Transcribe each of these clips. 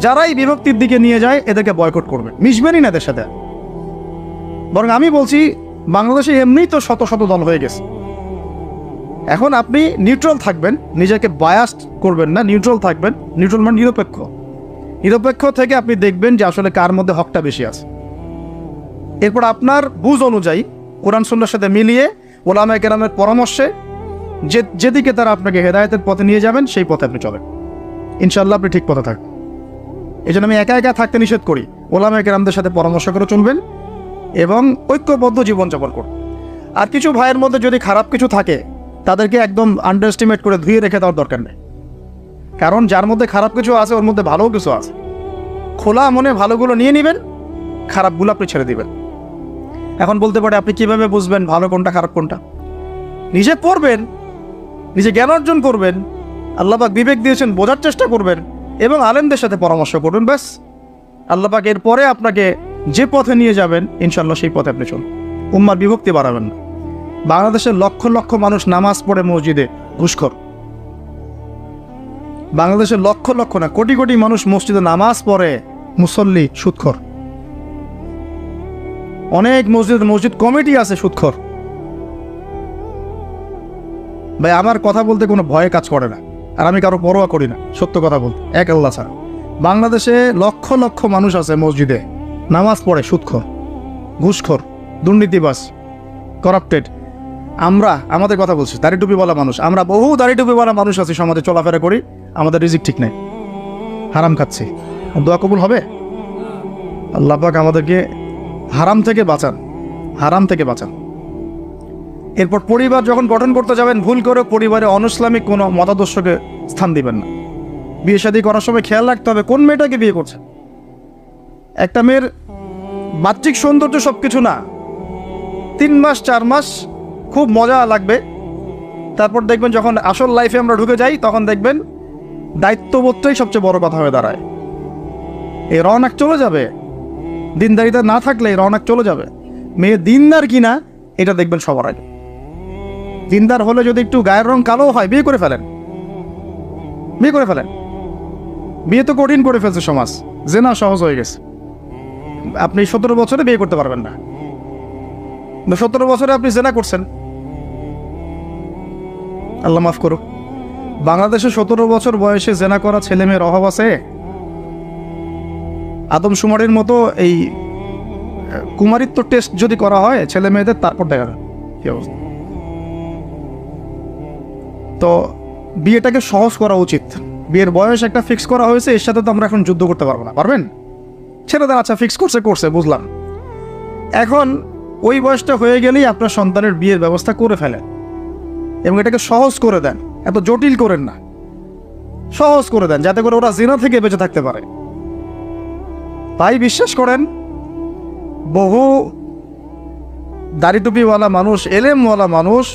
যারাই বিভক্তির দিকে নিয়ে যায়, এদেরকে বয়কট করবে। মিশবেনই না এদের সাথে। বরং আমি বলছি, বাংলাদেশে এমনিই তো শত শত দল হয়ে গেছে। এখন আপনি নিউট্রাল থাকবেন, নিজেকে বায়াস্ট করবেন না নিউট্রাল থাকবেন। নিউট্রাল মানে নিরপেক্ষ। নিরপেক্ষ থেকে আপনি দেখবেন যে আসলে কার মধ্যে হকটা বেশি আছে। এরপর আপনার বুঝ অনুযায়ী কোরআন সুন্নার সাথে মিলিয়ে ওলামা কেরামের পরামর্শে যে যেদিকে তারা আপনাকে হেদায়তের পথে নিয়ে যাবেন, সেই পথে আপনি চলেন। ইনশাল্লাহ আপনি ঠিক পথে থাকবেন। এই জন্য আমি একা একা থাকতে নিষেধ করি। ওলামা কেরামদের সাথে পরামর্শ করে চলবেন এবং ঐক্যবদ্ধ জীবনযাপন করুন। আর কিছু ভাইয়ের মধ্যে যদি খারাপ কিছু থাকে, তাদেরকে একদম আন্ডার এস্টিমেট করে ধুয়ে রেখে দেওয়ার দরকার নেই। কারণ যার মধ্যে খারাপ কিছু আছে, ওর মধ্যে ভালোও কিছু আছে। খোলা মনে ভালোগুলো নিয়ে নেবেন, খারাপগুলো আপনি ছেড়ে দিবেন। এখন বলতে পারে, আপনি কীভাবে বুঝবেন ভালো কোনটা, খারাপ কোনটা? নিজে পড়বেন, নিজে জ্ঞান অর্জন করবেন আল্লাপাক বিবেক দিয়েছেন, বোঝার চেষ্টা করবেন এবং আলেমদের সাথে পরামর্শ করবেন ব্যাস। আল্লাপাক এরপরে আপনাকে যে পথে নিয়ে যাবেন ইনশাল্লাহ সেই পথে আপনি চলুন। উম্মার বিভক্তি বাড়াবেন না। বাংলাদেশের লক্ষ লক্ষ মানুষ নামাজ পড়ে মসজিদে ঘুষখর। বাংলাদেশের লক্ষ লক্ষ না, কোটি কোটি মানুষ মসজিদে নামাজ পড়ে, মুসল্লি সুৎখর অনেক মসজিদ মসজিদ কমিটি আছে সুৎখর ভাই, আমার কথা বলতে কোনো ভয়ে কাজ করে না। আর আমি কারও পরোয়া করি না, সত্য কথা বলতে। এক আল্লাহ ছাড়া। বাংলাদেশে লক্ষ লক্ষ মানুষ আছে মসজিদে। নামাজ পড়ে সুৎখর ঘুষখোর দুর্নীতিবাস করাপ্টেড আমরা, আমাদের কথা বলছি, দাড়ি টুপিওয়ালা মানুষ। আমরা বহু দাড়ি টুপিওয়ালা মানুষ আছি, সমাজে চলাফেরা করি, আমাদের রিজিক ঠিক নেই। হারাম খাচ্ছি। দোয়া কবুল হবে? আল্লাহ পাক আমাদেরকে হারাম থেকে বাঁচান, হারাম থেকে বাঁচান। এরপর পরিবার যখন গঠন করতে যাবেন, ভুল করে পরিবারে অনইসলামিক কোনো মতাদর্শকে স্থান দিবেন না। বিয়ে শাদী করার সময় খেয়াল রাখতে হবে কোন মেয়েটাকে বিয়ে করছে একটা মেয়ের বাহ্যিক সৌন্দর্য সব কিছু না। তিন মাস, চার মাস খুব মজা লাগবে। তারপর দেখবেন যখন আসল লাইফে আমরা ঢুকে যাই, তখন দেখবেন দায়িত্ববোধটাই সবচেয়ে বড় কথা হয়ে দাঁড়ায়। এই রওনাক চলে যাবে। দিনদারিতা না থাকলে এই রওনাক চলে যাবে। মেয়ে দিনদার কিনা, এটা দেখবেন সবার আগে। দিনদার হলে যদি একটু গায়ের রং কালো হয়, বিয়ে করে ফেলেন। বিয়ে করে ফেলেন। বিয়ে তো কঠিন করে ফেলছে সমাজ। জেনা সহজ হয়ে গেছে। আপনি সতেরো বছরে বিয়ে করতে পারবেন না। সতেরো বছরে আপনি জেনা করছেন। আল্লাহ মাফ করুক। বাংলাদেশে সতেরো বছর বয়সে জেনা করা ছেলে মেয়ের অভাব আছে? আদমশুমারির মতো এই কুমারিত্ব টেস্ট যদি করা হয় ছেলে মেয়েদের তারপর দেখা কি অবস্থা? তো বিয়েটাকে সহজ করা উচিত। বিয়ের বয়স একটা ফিক্স করা হয়েছে, এর সাথে তো আমরা এখন যুদ্ধ করতে পারব না, পারবেন? ছেলেদের আচ্ছা ফিক্স করছে করছে, বুঝলাম। এখন ওই বয়সটা হয়ে গেলেই আপনার সন্তানের বিয়ের ব্যবস্থা করে ফেলেন। এবং এটাকে সহজ করে দেন, এত জটিল করেন না। সহজ করে দেন, যাতে করে ওরা জিনা থেকে বেঁচে থাকতে পারে। তাই বিশ্বাস করেন, বহু দাড়ি টুপিওয়ালা মানুষ, এলেমওয়ালা মানুষ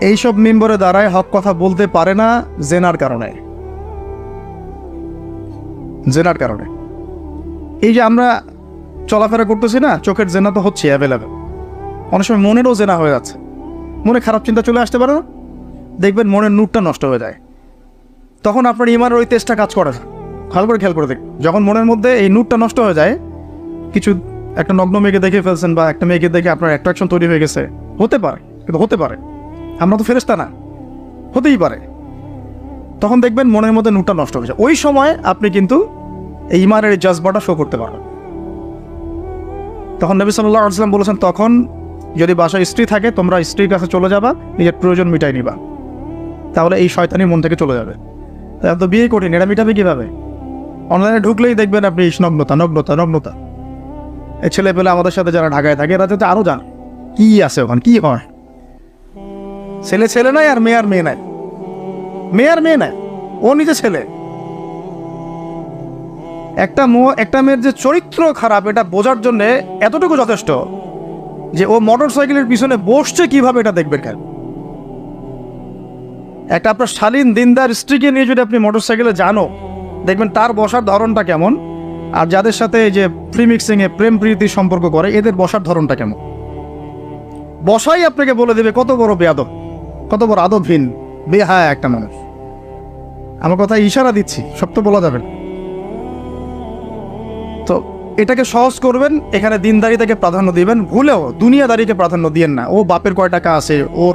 এইসব মিম্বরে দ্বারায় হক কথা বলতে পারে না জেনার কারণে। জেনার কারণে। এই যে আমরা চলাফেরা করতেছি না, চোখের জেনা তো হচ্ছে অ্যাভেলেবেল অনেক সময় মনেরও জেনা হয়ে যাচ্ছে। মনে খারাপ চিন্তা চলে আসতে পারে না। দেখবেন মনের নূরটা নষ্ট হয়ে যায়। তখন আপনার ইমানের ওই তেজটা কাজ করে না। খেয়াল করে খেয়াল করে দেখ যখন মনের মধ্যে এই নূরটা নষ্ট হয়ে যায়, কিছু একটা নগ্ন মেয়েকে দেখে ফেলছেন বা একটা মেয়েকে দেখে আপনার অ্যাট্রাকশন তৈরি হয়ে গেছে। হতে পারে, কিন্তু হতে পারে। আমরা তো ফেরেস্তা না। হতেই পারে। তখন দেখবেন মনের মধ্যে নূরটা নষ্ট হয়ে যায় ওই সময় আপনি কিন্তু এই ইমানের এই জজবাটা শো করতে পারবেন। তখন নবী সাল্লাহ আসলাম বলেছেন, তখন যদি বাসায় স্ত্রী থাকে, তোমরা স্ত্রীর কাছে চলে যাবা, নিজের প্রয়োজন মিটাই নিবা। তাহলে এই শয়তানি মন থেকে চলে যাবে। তা তো বিয়ে কঠিন, এটা মিটাবে কীভাবে? অনলাইনে ঢুকলেই দেখবেন আপনি নগ্নতা নগ্নতা নগ্নতা। এই ছেলে পেলে আমাদের সাথে যারা ঢাকায় থাকে, এরা তো আরও জান। কী আছে ওখানে? কি হয়? ছেলে ছেলে নাই আর মেয়ে আর মেয়ে নাই। মেয়ে আর মেয়ে নাই, ও নিজে ছেলে। একটা একটা মেয়ের যে চরিত্র খারাপ, এটা বোঝার জন্য এতটুকু যথেষ্ট যে ও মোটর সাইকেলের পিছনে বসছে কীভাবে এটা দেখবেন কেন? একটা আপনার শালীন দিনদার স্ত্রীকে নিয়ে যদি আপনি মোটর সাইকেলে জানো, দেখবেন তার বসার ধরনটা কেমন, আর যাদের সাথে এই যে ফ্রি মিক্সিংয়ে প্রেম প্রীতি সম্পর্ক করে, এদের বসার ধরনটা কেমন? বসাই আপনাকে বলে দেবে কত বড় বেয়াদব। কত বড় আদবহীন, বেহায়া একটা মানুষ। আমার কথা ইশারা দিচ্ছি, সব তো বলা যাবে তো এটাকে সহজ করবেন, এখানে দিনদারিতাকে প্রাধান্য দিবেন, ভুলেও দুনিয়াদারিকে প্রাধান্য দিয়েন না। ও বাপের কয় টাকা আছে, ওর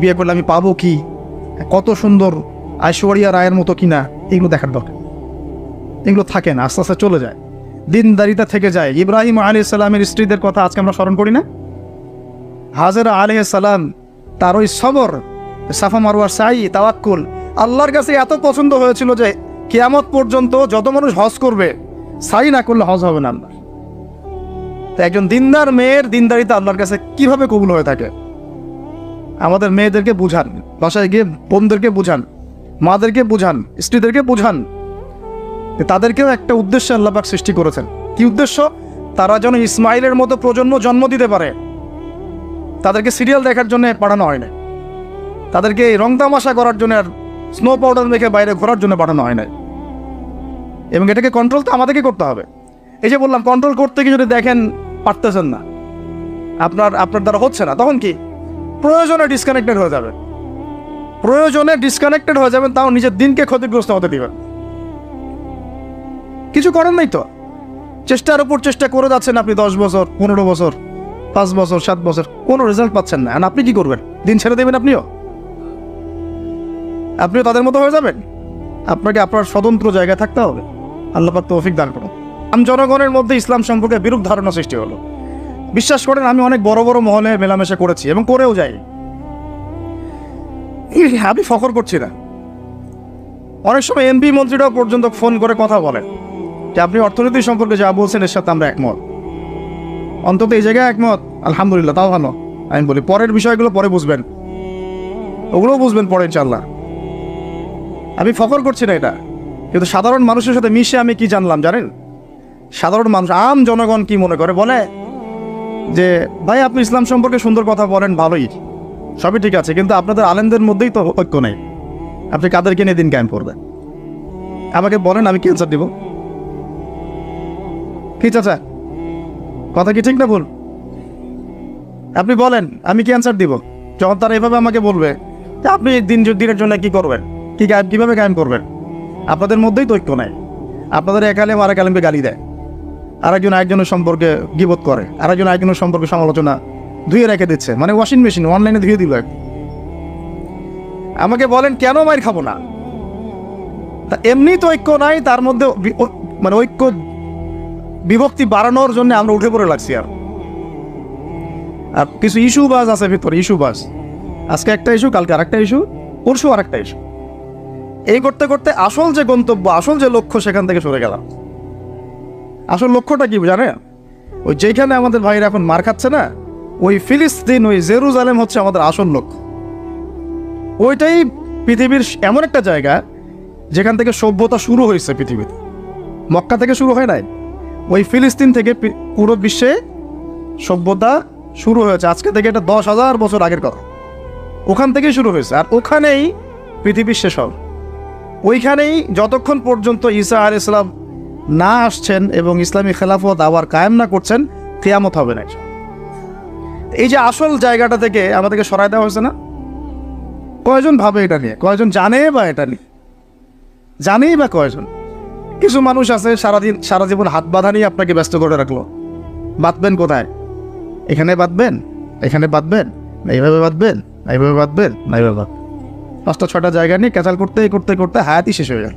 বিয়ে করলে আমি পাবো কি? কত সুন্দর ঐশ্বরিয়া রায়ের মতো কিনা, এগুলো দেখার দরকার। এগুলো থাকে না আস্তে আস্তে চলে যায়। দিনদারিতা থেকে যায়। ইব্রাহিম আলী সালামের স্ত্রীদের কথা আজকে আমরা স্মরণ করি না? হাজরা আলী সালাম তার ওই সবর, সাফা মারোয়ার সাই, তাওয়াক্কুল। আল্লাহর কাছে এত পছন্দ হয়েছিল যে কেয়ামত পর্যন্ত যত মানুষ হজ করবে, সাই না করলে হজ হবে না আল্লাহ তো একজন দিনদার মেয়ের দিনদারিতা আল্লাহর কাছে কীভাবে কবুল হয়ে থাকে? আমাদের মেয়েদেরকে বুঝান, বাসায় গিয়ে বোনদেরকে বুঝান, মাদেরকে বুঝান, স্ত্রীদেরকে বুঝান। তাদেরকেও একটা উদ্দেশ্য আল্লাপাক সৃষ্টি করেছেন। কি উদ্দেশ্য? তারা যেন ইসমাইলের মতো প্রজন্ম জন্ম দিতে পারে। তাদেরকে সিরিয়াল দেখার জন্য পাঠানো হয় না তাদেরকে রং তামাশা করার জন্য আর স্নো পাউডার মেখে বাইরে ঘোরার জন্য পাঠানো হয় না এবং এটাকে কন্ট্রোল তো আমাদেরকে করতে হবে। এই যে বললাম কন্ট্রোল করতে গিয়ে যদি দেখেন, পারতেছেন না। আপনার আপনার দ্বারা হচ্ছে না। তখন কি? প্রয়োজনে ডিসকানেক্টেড হয়ে যাবে। প্রয়োজনে ডিসকানেক্টেড হয়ে যাবেন, তাও নিজের দিনকে ক্ষতিগ্রস্ত হতে দিবেন। কিছু করেন নাই তো? চেষ্টার উপর চেষ্টা করে যাচ্ছেন আপনি দশ বছর, পনেরো বছর। পাঁচ বছর, সাত বছর, কোনো রেজাল্ট পাচ্ছেন না। আপনি কি করবেন? দিন ছেড়ে দেবেন আপনিও? আপনিও তাদের মতো হয়ে যাবেন? আপনাকে আপনার স্বতন্ত্র জায়গায় থাকতে হবে। আল্লাহ পাক তৌফিক দান করুন। আম জনগণের মধ্যে ইসলাম সম্পর্কে বিরূপ ধারণা সৃষ্টি হলো। বিশ্বাস করেন, আমি অনেক বড় বড় মহলে মেলামেশা করেছি এবং করেও যাই আমি ফখর করছি না। অনেক সময় এমপি মন্ত্রীরাও পর্যন্ত ফোন করে কথা বলেন যে, আপনি অর্থনীতি সম্পর্কে যা বলছেন এর সাথে আমরা একমত। অন্তত এই জায়গায় একমত। আলহামদুলিল্লাহ, তাও ভালো। আমি বলি, পরের বিষয়গুলো পরে বুঝবেন। ওগুলোও বুঝবেন পরে ইনশাল্লাহ আমি ফখর করছি না এটা। কিন্তু সাধারণ মানুষের সাথে মিশে আমি কি জানলাম, জানেন? সাধারণ মানুষ, আম জনগণ কি মনে করে? বলে যে, ভাই, আপনি ইসলাম সম্পর্কে সুন্দর কথা বলেন, ভালোই। সবই ঠিক আছে, কিন্তু আপনাদের আলেমদের মধ্যেই তো ঐক্য নেই। আপনি কাদেরকে নিয়ে দিন কায়েম করবেন? আমাকে বলেন, আমি ক্যান্সার দিব? কি, চাচা? কথা কি ঠিক না ভুল? আপনি বলেন, আমি কি অ্যান্সার দিব? যখন তারা এভাবে আমাকে বলবে যে আপনি দিন দিনের জন্য কি করবেন? কি গায়েব কীভাবে গায়েম করবেন? আপনাদের মধ্যেই তো ঐক্য নাই। আপনাদের এক আলেম আরেক আলেমকে গালি দেয়। আরেকজন আরেকজনের সম্পর্কে গিবত করে। আরেকজন আরেকজনের সম্পর্কে সমালোচনা ধুয়ে রেখে দিচ্ছে। মানে ওয়াশিং মেশিন অনলাইনে ধুয়ে দিল আমাকে বলেন, কেন মায়ের খাব না? তা এমনি তো ঐক্য নাই, তার মধ্যে মানে ঐক্য বিভক্তি বাড়ানোর জন্য আমরা উঠে পড়ে লাগছি আর। আর কিছু ইস্যু বাস আছে ভিতরে, ইস্যু বাস। আজকে একটা ইস্যু, কালকে আরেকটা ইস্যু, পরশু আরেকটা ইস্যু। এই করতে করতে আসল যে গন্তব্য, আসল যে লক্ষ্য, সেখান থেকে সরে গেলাম। আসল লক্ষ্যটা কি জানেন ওই যেখানে আমাদের ভাইরা এখন মার খাচ্ছে না, ওই ফিলিস্তিন, ওই জেরুজালেম হচ্ছে আমাদের আসল লক্ষ্য। ওইটাই পৃথিবীর এমন একটা জায়গা, যেখান থেকে সভ্যতা শুরু হয়েছে পৃথিবীতে। মক্কা থেকে শুরু হয় নাই? ওই ফিলিস্তিন থেকে পুরো বিশ্বে সভ্যতা শুরু হয়েছে। আজকে থেকে এটা দশ হাজার বছর আগের কথা। ওখান থেকেই শুরু হয়েছে। আর ওখানেই পৃথিবীর শেষ হবে ওইখানেই যতক্ষণ পর্যন্ত ঈসা আর ইসলাম না আসছেন এবং ইসলামী খেলাফত আবার কায়েম না করছেন, কেয়ামত হবে না এই যে আসল জায়গাটা থেকে আমাদেরকে সরাই দেওয়া হয়েছে না? কয়জন ভাবে এটা নিয়ে? কয়জন জানে বা এটা নিয়ে? জানেই বা কয়জন? কিছু মানুষ আছে, সারাদিন সারা জীবন হাত বাঁধা নিয়ে আপনাকে ব্যস্ত করে রাখল। বাঁধবেন কোথায়? এখানে বাঁধবেন? এখানে বাঁধবেন? এইভাবে বাঁধবেন? এইভাবে বাঁধবেন? না এইভাবে বাঁধবেন পাঁচটা ছটা জায়গা নিয়ে ক্যাচাল করতে করতে করতে হায়াতই শেষ হয়ে গেল।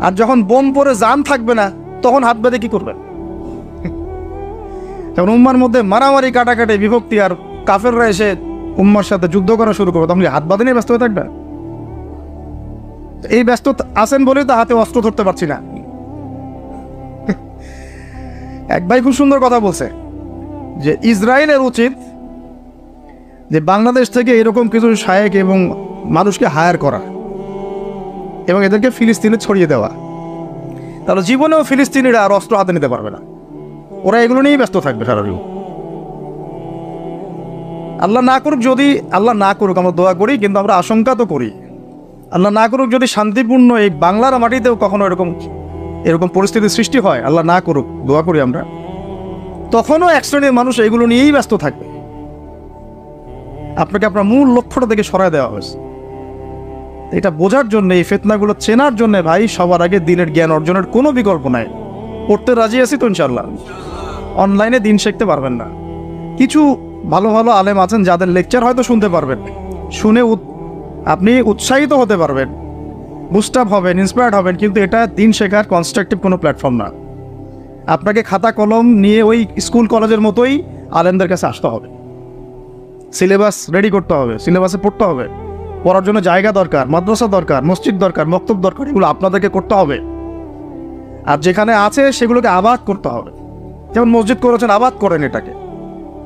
আর যখন বোম পরে জান থাকবে না, তখন হাত বেঁধে কি করবেন? যখন উম্মার মধ্যে মারামারি, কাটাকাটি, বিভক্তি আর কাফেররা এসে উম্মার সাথে যুদ্ধ করা শুরু করবে, তখন হাত বাঁধে নিয়ে ব্যস্ত হয়ে থাকবে? এই ব্যস্ত আছেন বলে তো হাতে অস্ত্র ধরতে পারছি না। এক ভাই খুব সুন্দর কথা বলছে যে ইসরায়েলের উচিত যে বাংলাদেশ থেকে এরকম কিছু শায়েক এবং মানুষকে হায়ার করা এবং এদেরকে ফিলিস্তিনে ছড়িয়ে দেওয়া। তাহলে জীবনেও ফিলিস্তিনিরা আর অস্ত্র হাতে নিতে পারবে না। ওরা এগুলো নিয়েই ব্যস্ত থাকবে সারা জীবন আল্লাহ না করুক যদি আল্লাহ না করুক, আমরা দোয়া করি, কিন্তু আমরা আশঙ্কা তো করি। আল্লাহ না করুক যদি শান্তিপূর্ণ এই বাংলার মাটিতেও কখনো এরকম এরকম পরিস্থিতির সৃষ্টি হয়, আল্লাহ না করুক, দোয়া করি আমরা, তখনও এক শ্রেণির মানুষ এগুলো নিয়েই ব্যস্ত থাকবে। আপনাকে আপনার মূল লক্ষ্যটা থেকে সরায় দেওয়া হয়েছে। এটা বোঝার জন্য, এই ফেতনাগুলো চেনার জন্য ভাই, সবার আগে দিনের জ্ঞান অর্জনের কোনো বিকল্প নাই। পড়তে রাজি আছি তো ইনশাল্লাহ অনলাইনে দিন শিখতে পারবেন না। কিছু ভালো ভালো আলেম আছেন যাদের লেকচার হয়তো শুনতে পারবেন। শুনে আপনি উৎসাহিত হতে পারবেন, বুস্টাপ হবেন ইন্সপায়ার্ড হবেন, কিন্তু এটা দিন শেখার কনস্ট্রাকটিভ কোনো প্ল্যাটফর্ম না। আপনাকে খাতা কলম নিয়ে ওই স্কুল কলেজের মতোই আলেমদের কাছে আসতে হবে। সিলেবাস রেডি করতে হবে সিলেবাসে পড়তে হবে। পড়ার জন্য জায়গা দরকার, মাদ্রাসা দরকার, মসজিদ দরকার, মক্তব দরকার, এগুলো আপনাদেরকে করতে হবে। আর যেখানে আছে সেগুলোকে আবাদ করতে হবে। যেমন মসজিদ করেছেন, আবাদ করেন এটাকে।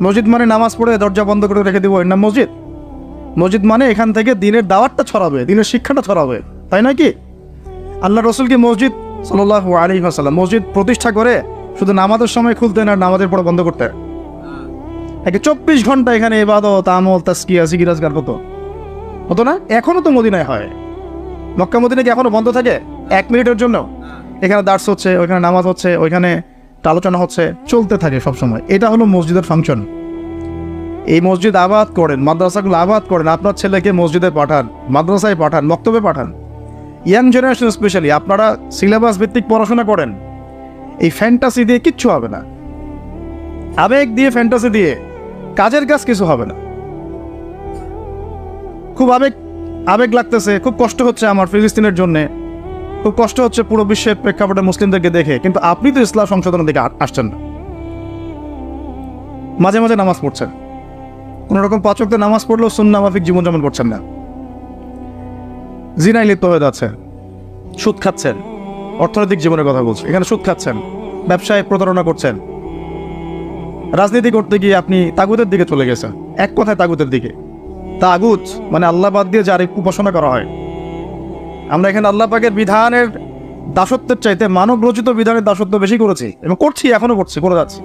মসজিদ মানে নামাজ পড়ে দরজা বন্ধ করে রেখে দেবো, এর নাম মসজিদ। মসজিদ মানে এখান থেকে দিনের দাওয়াতটা ছড়াবে, দিনের শিক্ষাটা ছড়াবে, তাই নয় কি? আল্লাহ রসুল কি মসজিদ সাল্লাহ আলী আসাল্লাম মসজিদ প্রতিষ্ঠা করে শুধু নামাজের সময় খুলতেন আর নামাজের পরে বন্ধ করতেন একে চব্বিশ ঘণ্টা এখানে এবাদত আমল তাস্কিয়া সিগিরাজগার হতো। হতো না? এখনও তো মদিনায় হয়। মক্কা, মদিনা কি এখনও বন্ধ থাকে? এক মিনিটের জন্য? এখানে দার্স হচ্ছে, ওইখানে নামাজ হচ্ছে, ওইখানে আলোচনা হচ্ছে, চলতে থাকে সবসময়। এটা হলো মসজিদের ফাংশন এই মসজিদ আবাদ করেন, মাদ্রাসাগুলো আবাদ করেন, আপনার ছেলেকে মসজিদে পাঠান, মাদ্রাসায় পাঠান, মক্তবে পাঠান। ইয়াং জেনারেশন স্পেশালি আপনারা সিলেবাস ভিত্তিক পড়াশোনা করেন। এই ফ্যান্টাসি দিয়ে কিচ্ছু হবে না। আবেগ দিয়ে ফ্যান্টাসি দিয়ে কাজের কাজ কিছু হবে না। খুব আবেগ আবেগ লাগতেছে, খুব কষ্ট হচ্ছে আমার ফিলিস্তিনের জন্য। খুব কষ্ট হচ্ছে পুরো বিশ্বের প্রেক্ষাপটে মুসলিমদেরকে দেখে, কিন্তু আপনি তো ইসলাম সংশোধনের দিকে আসছেন না। মাঝে মাঝে নামাজ পড়ছেন। কোনো রকম পাচকতে নামাজ পড়লেও সুন্না মাফিক জীবনযাপন করছেন না। জিনাই লিপ্ত হয়ে যাচ্ছে। সুদ খাচ্ছেন। অর্থনৈতিক জীবনের কথা বলছি। এখানে সুদ খাচ্ছেন। ব্যবসায় প্রতারণা করছেন। রাজনীতি করতে গিয়ে আপনি তাগুতের দিকে চলে গেছেন। এক কথায় তাগুতের দিকে। তাগুত মানে আল্লাহ বাদ দিয়ে যার উপাসনা করা হয়। আমরা এখানে আল্লাহ পাকের বিধানের দাসত্বের চাইতে মানব রচিত বিধানের দাসত্ব বেশি করেছি এবং করছি, এখনও করছি, করে যাচ্ছি।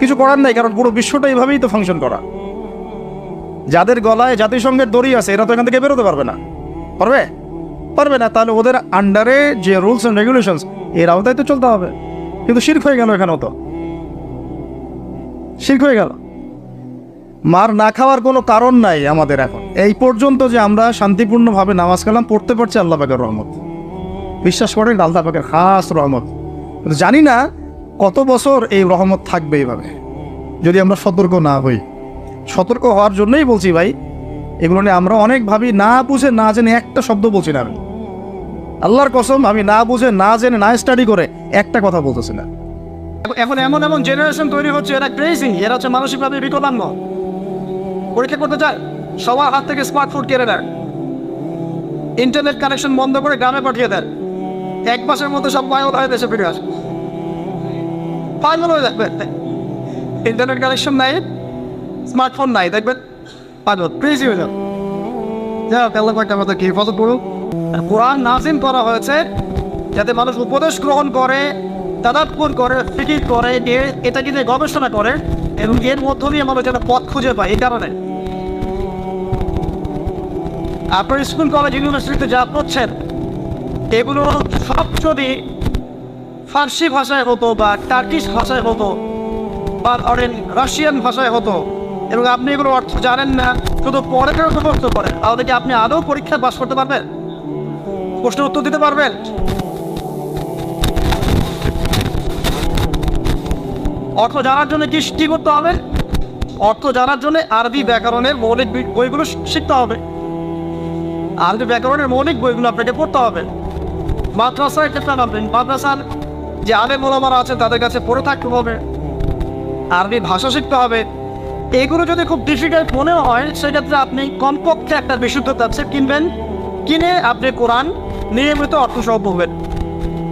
কিছু করার নাই, কারণ পুরো বিশ্বটা এইভাবেই তো ফাংশন করা। যাদের গলায় জাতিসংঘের দড়ি আছে, এরা তো এখান থেকে বেরোতে পারবে না। পারবে? পারবে না, তাহলে ওদের আন্ডারে যে রুলস অ্যান্ড রেগুলেশনস এর আওতায় তো চলতে হবে। কিন্তু শির্ক হয়ে গেল এখানেও তো। শির্ক হয়ে গেল। মার না খাওয়ার কোনো কারণ নাই আমাদের এখন। এই পর্যন্ত যে আমরা শান্তিপূর্ণভাবে নামাজ কালাম, পড়তে পারছি আল্লাহ পাকের রহমত। বিশ্বাস করেন আল্লাহ পাকের খাস রহমত। জানি না কত বছর এই রহমত থাকবে এইভাবে। যদি আমরা সতর্ক না হই। সতর্ক হওয়ার জন্যই বলছি ভাই, এগুলো নিয়ে আমরা অনেক ভাবি, না বুঝে, না জেনে একটা শব্দ বলছি না আমি। আল্লাহর কসম, আমি না বুঝে, না জেনে, না স্টাডি করে একটা কথা বলতেছি না। এখন এমন এমন জেনারেশন তৈরি হচ্ছে, এরা ক্রেজি এরা হচ্ছে মানসিকভাবে বিকলাঙ্গ। পরীক্ষা করতে চায় সবার হাত থেকে স্মার্টফোন কেড়ে দেয় ইন্টারনেট কানেকশন বন্ধ করে গ্রামে পাঠিয়ে দেন এক মাসের মধ্যে সব পাগল হয়ে দেশে ফিরে আসে। পাগল হয়ে যাবে। ইন্টারনেট কানেকশন নাই। স্মার্টফোন নাই দেখবেন পাগল ক্রেজি হয়ে যাবে। যা আল্লাহ কয়েকটা কথা কি হেফাজত আর কোরআন নাজিম করা হয়েছে যাতে মানুষ উপদেশ গ্রহণ করে তাদাত্পুর করে, ফিকির করে এটা কিন্তু গবেষণা করে, এবং এর মধ্য দিয়ে মানুষ যেন পথ খুঁজে পায়, এই কারণে। আপনার স্কুল, কলেজ, ইউনিভার্সিটিতে যা করছেন এগুলো সব যদি ফার্সি ভাষায় হতো বা টার্কিশ ভাষায় হতো, বা ধরেন রাশিয়ান ভাষায় হতো এবং আপনি এগুলো অর্থ জানেন না, শুধু পরে ফেরত মুখস্থ করেন। তাহলে কি আপনি আদৌ পরীক্ষায় পাশ করতে পারবেন? প্রশ্নের উত্তর দিতে পারবেন? অর্থ জানার জন্য কি কি করতে হবে? অর্থ জানার জন্য আরবি ব্যাকরণের মৌলিক বইগুলো শিখতে হবে। আরবি ব্যাকরণের মৌলিক বইগুলো আপনাকে পড়তে হবে। মাদ্রাসায় ক্ষেত্রে নামবেন মাদ্রাসার যে আলেম মোলামারা আছে তাদের কাছে পড়ে থাকতে হবে। আরবি ভাষা শিখতে হবে। এগুলো যদি খুব ডিফিকাল্ট মনে হয়, সেক্ষেত্রে আপনি কমপক্ষে একটা বিশুদ্ধ তাফসির কিনবেন। কিনে আপনি কোরআন, নিয়মিত অর্থ সহ পড়বেন।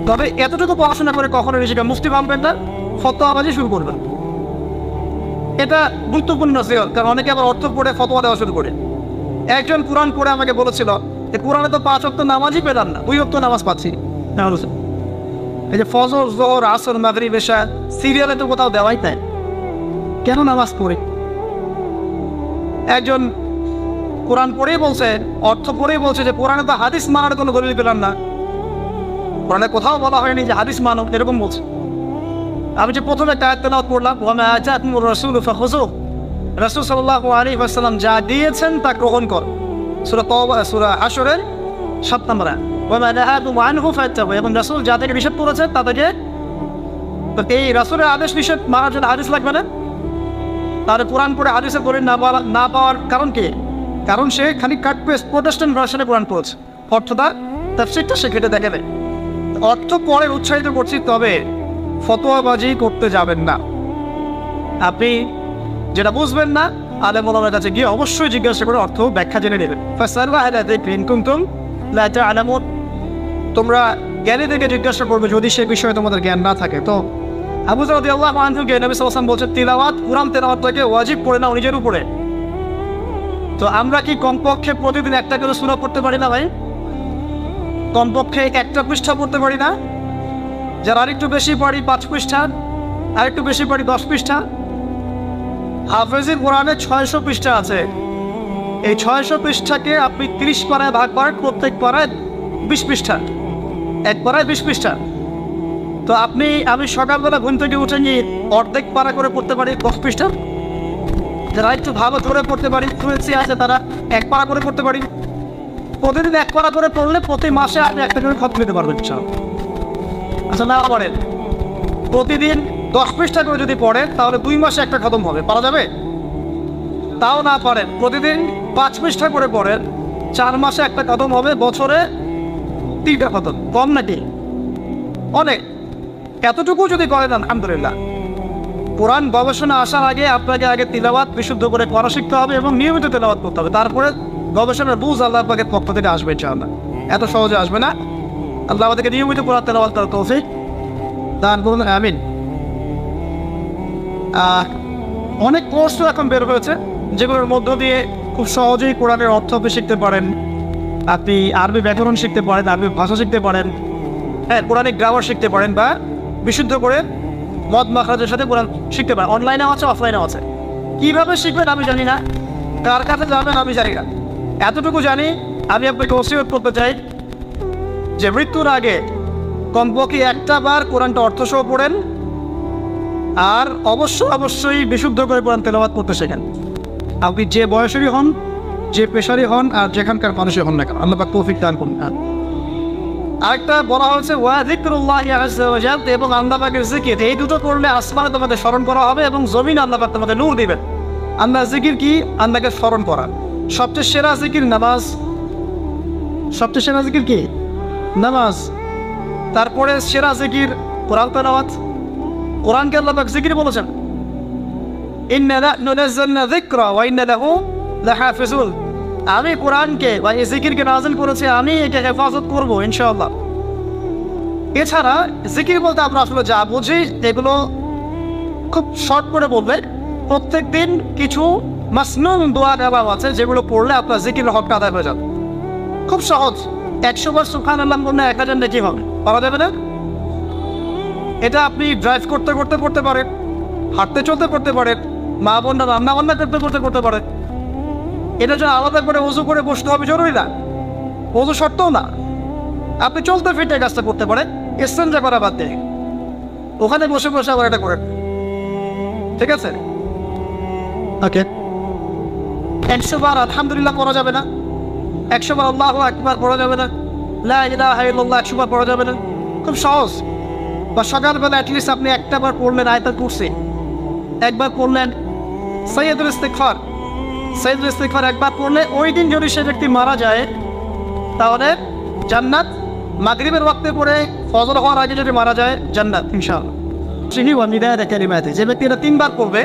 তবে এতটুকু পড়াশোনা করে কখনো নিজেকে মুক্তি ভাববেন না ফতোয়াবাজি শুরু করবেন। এটা গুরুত্বপূর্ণ নসিহত, কারণ অনেকে আবার অর্থ পড়ে, ফতোয়া দেওয়া শুরু করে। একজন কোরআন পড়ে আমাকে বলেছিল যে কোরআনে তো পাঁচ অক্ট নামাজই পেলাম না, দুই অক্ট নামাজ পাচ্ছি। এই যে ফজর, জোহর, আসর মাগরি বেশা সিরিয়ালে তো কোথাও দেওয়াই নাই। কেন নামাজ পড়ি? একজন কোরআন পড়েই বলছে, অর্থ পড়েই বলছে যে কোরআনে তো হাদিস মানার কোনো দলিল পেলাম না। কোরআনে কোথাও বলা হয়নি যে হাদিস মানো এরকম বলছে। আমি যে প্রথমে একটা পড়লাম ওয়ামা আতাকুমুর রাসূলু ফাখুযু রাসূল সাল্লাল্লাহু আলাইহি ওয়াসাল্লাম যা দিয়েছেন তা গ্রহণ কর। সূরা তওবা, সূরা হাশরের 7 নম্বর আয়াত। ওয়ামা নাহাকুম আনহু ফাত্তাকু। এবং রাসূল যা থেকে নিষেধ করেছেন তা থেকে তো এই রাসূলের আদেশ নিষেধ মানার জন্য হাদিস লাগবে না? তাহলে কোরআন পড়ে হাদিসের দলিল না পাওয়া না পাওয়ার কারণ কি? কারণ সে খালি কাট পেস্ট প্রোটেস্ট্যান্ট ভার্সনে কোরআন পড়ছে। অর্থটা তাফসিরটা সে কেটে দেখে নেয়। অর্থ পরে উৎসাহিত করছি, তবে ফতোয়াবাজি করতে যাবেন না। আপনি যেটা বুঝবেন না, আলেম কাছে গিয়ে অবশ্যই জিজ্ঞাসা করে অর্থ ব্যাখ্যা জেনে নেবেন। তোমরা জ্ঞানী থেকে জিজ্ঞাসা করবে যদি সে বিষয়ে তোমাদের জ্ঞান না থাকে। তো আবু আল্লাহ নাও নিজের উপরে। তো আমরা কি কমপক্ষে প্রতিদিন একটা করে পড়তে পারি না ভাই? কমপক্ষে একটা পৃষ্ঠা পড়তে পারি না? আরেকটু বেশি পাঁচ আরেকটু বেশি দশ পৃষ্ঠা। ছয়শো পৃষ্ঠা আছে। এই ছয়শো পৃষ্ঠাকে আপনি তিরিশ ভাগ করেন, প্রত্যেক পাড়ায় বিশ পৃষ্ঠা। এক পাড়ায় বিশ পৃষ্ঠা। তো আপনি, আমি সকালবেলা ঘুম থেকে উঠে নিয়ে অর্ধেক পাড়া করে পড়তে পারি দশ পৃষ্ঠা। যারা একটু ভালো করে পড়তে পারি ফ্লুয়েন্সি আছে তারা এক পাড়া করে পড়তে পারি। প্রতিদিন এক পাড়া করে পড়লে প্রতি মাসে আপনি একটা করে খত নিতে পারবেন, ইনশাআল্লাহ। আচ্ছা না পড়েন প্রতিদিন দশ পৃষ্ঠা করে যদি পড়েন, তাহলে দুই মাসে একটা খতম হবে, পারা যাবে? তাও না পারেন। প্রতিদিন পাঁচ পৃষ্ঠা করে পড়েন, চার মাসে একটা খতম হবে, বছরে তিনটা খতম। কম নাকি? অনেক। এতটুকু যদি করেন, আলহামদুলিল্লাহ। কোরআন গবেষণা আসার আগে আপনাকে আগে তিলাবাত বিশুদ্ধ করে করা শিখতে হবে এবং নিয়মিত তেলাবাত করতে হবে। তারপরে গবেষণার বুঝ আল্লাহ পাকের পক্ষ থেকে আসবে, ইনশাআল্লাহ। এত সহজে আসবে না। আল্লাহ আমাদেরকে নিয়মিত কোরআন তেলাবাত করার তৌফিক দান করুন, আমিন। অনেক কোর্সও এখন বের হয়েছে, যেগুলোর মধ্য দিয়ে খুব সহজেই কোরআনের অর্থ আপনি শিখতে পারেন। আপনি আরবি ব্যাকরণ শিখতে পারেন, আরবি ভাষা শিখতে পারেন। হ্যাঁ কোরআনিক গ্রামার শিখতে পারেন বা বিশুদ্ধ করে মদ মাখাজের সাথে কোরআন শিখতে পারেন অনলাইনেও আছে অফলাইনেও আছে। কীভাবে শিখবেন আমি জানি না। কার কাছে যাবেন আমি জানি না। এতটুকু জানি, আমি আপনাকে ওসিয়ত করতে চাই যে মৃত্যুর আগে কমপক্ষে একটা বার কোরআনটা অর্থসহ পড়েন আর অবশ্য অবশ্যই বিশুদ্ধ করে কোরআন তেলাবাত করতে শেখেন। আপনি যে বয়সেরই হন, যে পেশারই হন আর যেখানকার মানুষই হন না কেন, আল্লাহ তৌফিক দান করুন। আরেকটা বলা হয়েছে, ওয়া যিকরুল্লাহ আযজা ওয়া জাল এবং আল্লাহ জিকির। এই দুটো করলে আসমানে তোমাদের স্মরণ করা হবে এবং জমিন আল্লাহ পাক তোমাদের নূর দিবেন। আল্লাহ জিকির কি? আল্লাহকে স্মরণ করা। সবচেয়ে সেরা জিকির নামাজ। সবচেয়ে সেরা জিকির কি? নামাজ। তারপরে সেরা জিকির কোরআন তেলাওয়াত। কোরআনকে আল্লাহ জিকির বলেছেন। ইন্না নাহনু নাযালনা যিকরা ওয়া ইন্না লাহু লাহাফিজুন। আমি কোরআনকে বা এই জিকিরকে নাজিল করেছি, আমি একে হেফাজত করব, ইনশাআল্লাহ। এছাড়া জিকির বলতে আমরা আসলে যা বুঝি, এগুলো খুব শর্ট করে বলবে। প্রত্যেক দিন কিছু মাসনুন দোয়া দেওয়া আছে, যেগুলো পড়লে আপনার জিকির হকটা আদায় হয়ে যাবে। খুব সহজ। একশো বার সুখান আল্লাহ বললে এক হাজার নাকি হবে। পাওয়া যাবে না? এটা আপনি ড্রাইভ করতে করতে করতে পারেন। হাঁটতে, চলতে, করতে পারেন। মা বোনরা রান্না বান্না করতে করতে করতে পারে এটা জন্য আলাদা করে উজু করে বসতে হবে জরুরি না। উজু শর্তও না। আপনি চলতে ফিরতে কাজটা করতে পারেন। এক্সচেঞ্জা করা বাদ দিয়ে। ওখানে বসে বসে আবার এটা করেন। ঠিক আছে? ওকে। একশো বার আলহামদুলিল্লাহ পড়া যাবে না। একশো বার আল্লাহ একবার পড়া যাবে না। লা ইলাহা ইল্লাল্লাহ একশো বার পড়া যাবে না। খুব সহজ। বা সকালবেলা অ্যাটলিস্ট আপনি একটা বার পড়লেন আয়তাল কুরসি। একবার পড়লেন সৈয়দুল ইস্তেকফার সৈয়দুল ইস্তেকফার একবার পড়লে ওই দিন যদি সে ব্যক্তি মারা যায়, তাহলে জান্নাত মাগরিবের ওয়াক্তে পড়ে, ফজর হওয়ার আগে যদি মারা যায়, জান্নাত, ইনশাআল্লাহ সিহি ওয়া যে ব্যক্তি এটা তিনবার করবে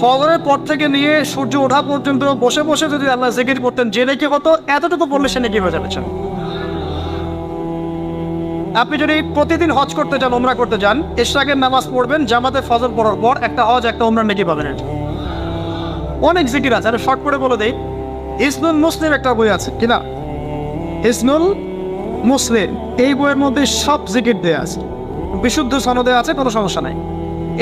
ফজরের পর থেকে নিয়ে সূর্য ওঠা পর্যন্ত বসে বসে যদি আল্লাহ জিকির করতেন, যে নাকি হতো এতটুকু বললে সে নাকি হয়ে যাবে আপনি যদি প্রতিদিন হজ করতে যান ওমরা করতে যান ইশরাকের নামাজ পড়বেন, জামাতে ফজর পড়ার পর একটা হজ, একটা ওমরা নাকি পাবেন। অনেক জিকির আছে আমি শর্ট করে বলে দিই। ইসনুল মুসলিম একটা বই আছে কিনা ইসনুল মুসলিম, এই বইয়ের মধ্যে সব জিকির দেয়া আছে। বিশুদ্ধ সনদে আছে, কোনো সমস্যা নাই।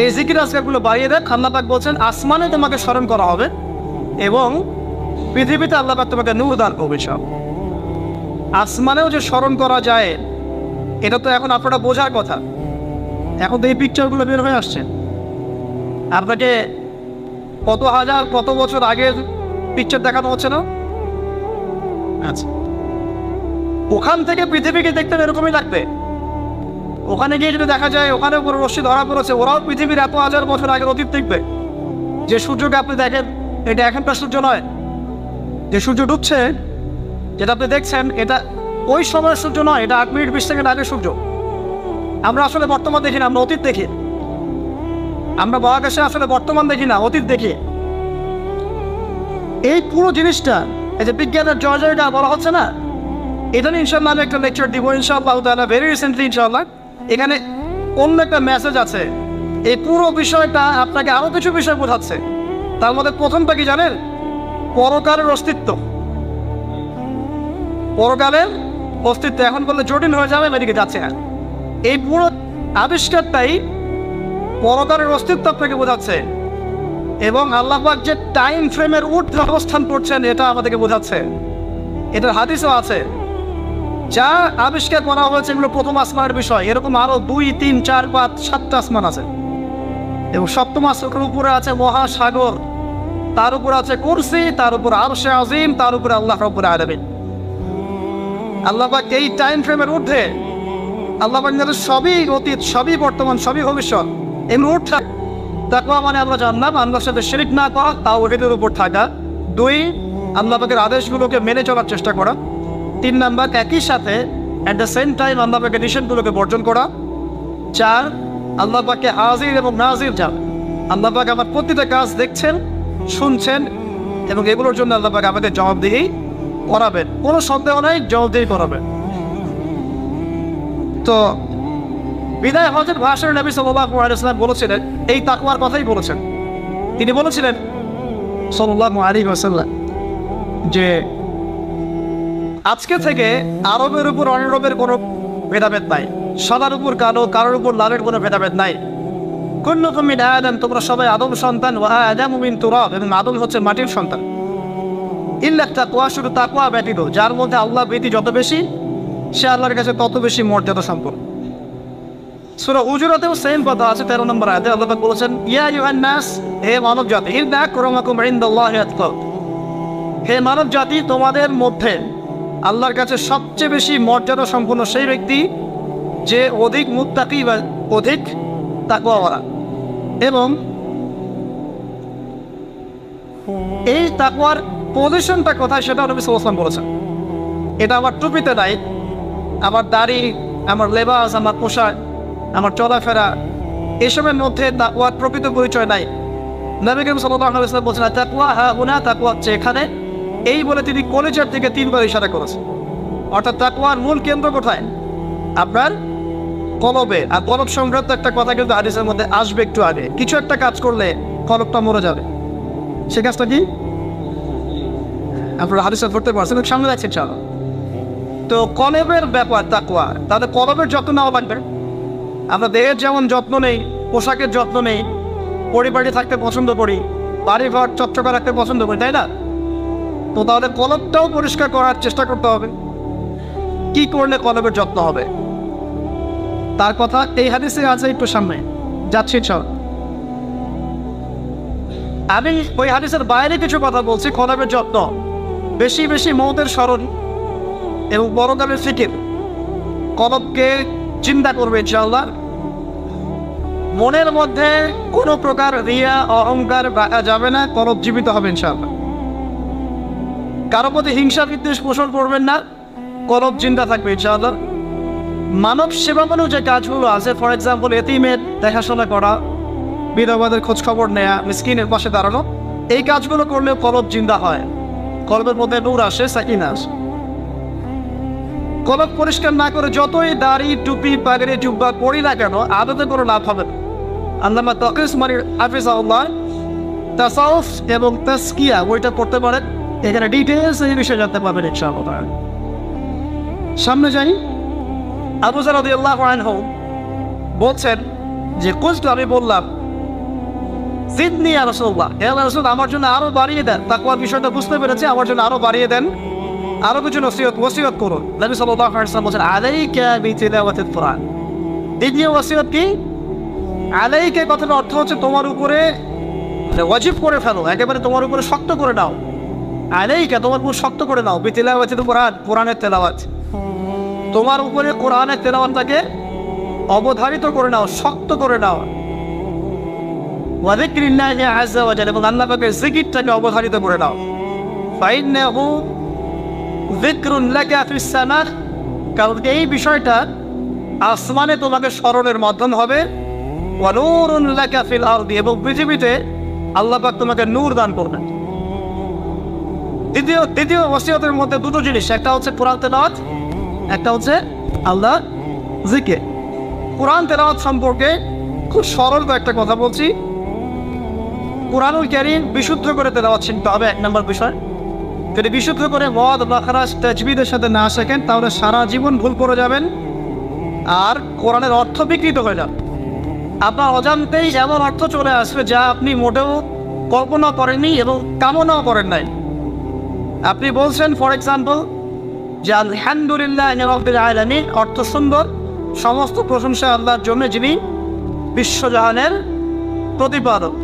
এই জিকির আজকালগুলো বাড়িয়ে দেন আল্লাহ পাক বলছেন, আসমানে তোমাকে স্মরণ করা হবে এবং পৃথিবীতে আল্লাহ পাক তোমাকে নূর দান করবে সব। আসমানেও যে স্মরণ করা যায়, এটা তো এখন আপনারা বোঝার কথা। এখন তো এই পিকচারগুলো বের হয়ে আসছে। আপনাকে কত হাজার কত বছর আগের পিকচার দেখানো হচ্ছে না? আচ্ছা। ওখান থেকে পৃথিবীকে দেখতে এরকমই লাগবে। ওখানে গিয়ে যদি দেখা যায় ওখানে কোনো রশ্মি ধরা পড়েছে ওরাও পৃথিবীর এত হাজার বছর আগের অতীত দেখবে। যে সূর্যকে আপনি দেখেন এটা এখনকার সূর্য নয়। যে সূর্য ডুবছে যেটা আপনি দেখছেন এটা ওই সময়ের সূর্য নয় এটা আট মিনিট বিশ সেকেন্ড আগের সূর্য। আমরা আসলে বর্তমান দেখি না আমরা অতীত দেখি। আমরা মহাকাশে আসলে বর্তমান দেখি না, অতীত দেখি। এই পুরো জিনিসটা, এই যে বিজ্ঞানের জর্জরিটা বলা হচ্ছে না এটা নিয়ে ইনশাল্লাহ আমি একটা লেকচার দিব, ইনশাআল্লাহ তাআলা ভেরি রিসেন্টলি ইনশাআল্লাহ। এখানে অন্য একটা মেসেজ আছে। এই পুরো বিষয়টা আপনাকে আরও কিছু বিষয় বোঝাচ্ছে। তার মধ্যে প্রথমটা কি জানেন? পরকালের অস্তিত্ব। পরকালের অস্তিত্ব এখন বললে জটিল হয়ে যাবে, এদিকে যাচ্ছে এই পুরো আবিষ্কারটাই পরকালের অস্তিত্ব আপনাকে বোঝাচ্ছে। এবং আল্লাহবাক যে টাইম ফ্রেমের ঊর্ধ্বে অবস্থান করছেন, এটা আমাদেরকে বোঝাচ্ছে। এটার হাদিসও আছে। যা আবিষ্কার করা হয়েছে এগুলো প্রথম আসমানের বিষয়। এরকম আরও দুই, তিন, চার, পাঁচ, সাতটা আসমান আছে। এবং সপ্তম আসমানের উপরে আছে মহাসাগর। তার উপর আছে কুরসি, তার উপর আরশে আজিম, তার উপরে আল্লাহ রব্বুল আলামিন। আল্লাহ পাক এই টাইম ফ্রেমের ঊর্ধ্বে, আল্লাহ সবই অতীত, সবই বর্তমান, সবই ভবিষ্যৎ। এমনি উঠা তাকওয়া মানে আমরা জানলাম, আল্লাহর সাথে শিরিক না করা, তাও ওহিদের উপর থাকা। দুই, আল্লাহ পাকের আদেশগুলোকে মেনে চলার চেষ্টা করা। তিন নাম্বার, একই সাথে অ্যাট দ্য সেম টাইম আল্লাহ পাকের নিষেধগুলোকে বর্জন করা। চার, আল্লাহ পাককে হাজির এবং নাজির যান। আল্লাহ পাক আমার প্রতিটা কাজ দেখছেন, শুনছেন এবং এগুলোর জন্য আল্লাহ পাক আমাদের জবাবদিহি করাবেন। কোনো সন্দেহ নাই, জবাবদিহি করাবেন। তো বিদায় হজের ভাষণ নবী সাল্লাল্লাহু আলাইহি ওয়াসাল্লাম বলেছিলেন, এই তাকওয়ার কথাই বলেছেন। তিনি বলেছিলেন সাল্লাল্লাহু আলাইহি ওয়াসাল্লাম যে, আজকে থেকে আরবের উপর অনারবের কোনো ভেদাভেদ নাই সাদার উপর কালো, কারোর উপর লালের কোনো ভেদাভেদ নাই। কুল্লুকুম মিন আদম, তোমরা সবাই আদম সন্তান, ওয়া আদামু মিন তুরাব, এবং আদম হচ্ছে মাটির সন্তান। ইল্লা তাকওয়া, শুধু তাকওয়া ব্যতীত, যার মধ্যে আল্লাহ ভীতি যত বেশি, সে আল্লাহর কাছে তত বেশি মর্যাদা সম্পন্ন। সূরা হুজুরাতেও সেম কথা আছে 13 নম্বর আল্লাহ বলেছেন, ইয়া হে মানব জাতি আকরামাকুম ইনদাল্লাহি আতকাকুম হে মানব জাতি, তোমাদের মধ্যে আল্লাহর কাছে সবচেয়ে বেশি মর্যাদা সম্পন্ন সেই ব্যক্তি যে অধিক মুত্তাকি বা অধিক এবং এই তাকওয়ার পজিশনটা কোথায় সেটা নবী বলেছেন। এটা আমার টুপিতে নাই, আমার দাড়ি, আমার লেবাস, আমার পোশাক আমার চলাফেরা। এসবের মধ্যে তাকওয়ার প্রকৃত পরিচয় নাই। নবী করিম আলাইহি বলছেন তাকওয়া, হা হুনা তাকওয়া হচ্ছে এখানে। এই বলে তিনি কলেজের দিকে তিনবার ইশারা করেছেন। অর্থাৎ তাকওয়ার মূল কেন্দ্র কোথায়? আপনার কলবে। আর কলব সংক্রান্ত একটা কথা কিন্তু হাদিসের মধ্যে আসবে একটু আগে। কিছু একটা কাজ করলে কলবটা মরে যাবে। সে কাজটা কি? আপনারা হাদিসে ধরতে পারছেন, সামনে যাচ্ছে চলো তো কলবের ব্যাপার তাকুয়া তাহলে কলবের যত্ন নেওয়া লাগবে। আমরা দেহের যেমন যত্ন নেই, পোশাকের যত্ন নেই পরিবারে থাকতে পছন্দ করি বাড়ি ঘর চকচকা রাখতে পছন্দ করি, তাই না? তো তাহলে কলবটাও পরিষ্কার করার চেষ্টা করতে হবে। কি করলে কলবের যত্ন হবে? তার কথা এই হাদিসে আছে একটু সামনে। যাচ্ছি চল আমি ওই হাদিসের বাইরে কিছু কথা বলছি কলবের যত্ন। বেশি বেশি মৌতের স্মরণ এবং বড়কালের ফিকির। কলবকে চিন্তা করবে ইনশাল্লাহ মনের মধ্যে কোনো প্রকার রিয়া, অহংকার যাবে না কলব জীবিত হবে ইনশাআল্লাহ। কারও প্রতি হিংসা, বিদ্বেষ পোষণ করবেন না, কলব চিন্তা থাকবে ইনশাআল্লাহ। মানব সেবামূলক যে কাজগুলো আছে ফর এক্সাম্পল এতিমের দেখাশোনা করা, বিধবাদের খোঁজ খবর নেয়া, মিসকিনের পাশে দাঁড়ানো, এই কাজগুলো করলে কলব জিন্দা হয়। কলবের মধ্যে নূর আসে, সাকিন আসে। কলব পরিষ্কার না করে যতই দাড়ি, টুপি, পাগড়ি, জুব্বা পড়ি না কেন, আদতে কোনো লাভ হবে না। আল্লামা তকিস মানি হাফিজ আল্লাহ, তাসাউফ এবং তাসকিয়া ওইটা পড়তে পারেন। এখানে ডিটেলস এই বিষয়ে জানতে পারবেন ইনশাআল্লাহ। সামনে যাই। আবু জার রাদিয়াল্লাহু আনহু বলছেন যে কুজতু আমি বললাম, জিদনি ইয়া রাসূলুল্লাহ। হে আল্লাহ রাসূল, আমার জন্য আরও বাড়িয়ে দেন। তাকওয়ার বিষয়টা বুঝতে পেরেছি, আমার জন্য আরও বাড়িয়ে দেন। আরও কিছু নসিহত ওসিয়ত করুন। নবী সাল্লাল্লাহু আলাইহি ওয়াসাল্লাম বলেন আলাইকা বিতিলাওয়াতিল কোরআন। দ্বিতীয় ওসিয়ত কি? আলাইকা কথার অর্থ হচ্ছে তোমার উপরে মানে ওয়াজিব করে ফেলো, একেবারে তোমার উপরে শক্ত করে নাও। আলাইকা, তোমার উপর শক্ত করে নাও। বিতিলাওয়াতিল কোরআন, কোরআনের তেলাওয়াত। তোমার উপরে কোরআনের তেলাওয়াতটাকে অবধারিত করে নাও, শক্ত করে নাও। ওয়াদিক্রিল্লাহি আযজা ওয়া এবং আল্লাহ পাকের জিকিরটাকে অবধারিত করে নাও। ফাইন্নাহু কারণ এই বিষয়টা আসমানে তোমাকে স্মরণের মাধ্যম হবে। এবং পৃথিবীতে আল্লাহ পাক তোমাকে নূর দান করবেন। দ্বিতীয় দ্বিতীয় ওসিয়তের মধ্যে দুটো জিনিস, একটা হচ্ছে কোরআন তেলাওয়াত, একটা হচ্ছে আল্লাহ জিকে কোরআন তেলাওয়াত সম্পর্কে খুব সরল একটা কথা বলছি। কোরআনুল ক্যারিম বিশুদ্ধ করে তেলাওয়াত শিখতে হবে, এক নম্বর বিষয়। যদি বিশুদ্ধ করে মদ বাখারাজ তাজবিদের সাথে না শেখেন, তাহলে সারা জীবন ভুল করে যাবেন আর কোরআনের অর্থ বিকৃত হয়ে যাবে। আপনার অজান্তেই এমন অর্থ চলে আসবে যা আপনি মোটেও কল্পনা করেননি এবং কামনাও করেন নাই। আপনি বলছেন ফর এক্সাম্পল যে আলহামদুলিল্লাহ অর্থ সুন্দর, সমস্ত প্রশংসা আল্লাহর জন্য যিনি বিশ্বজাহানের প্রতিপাদক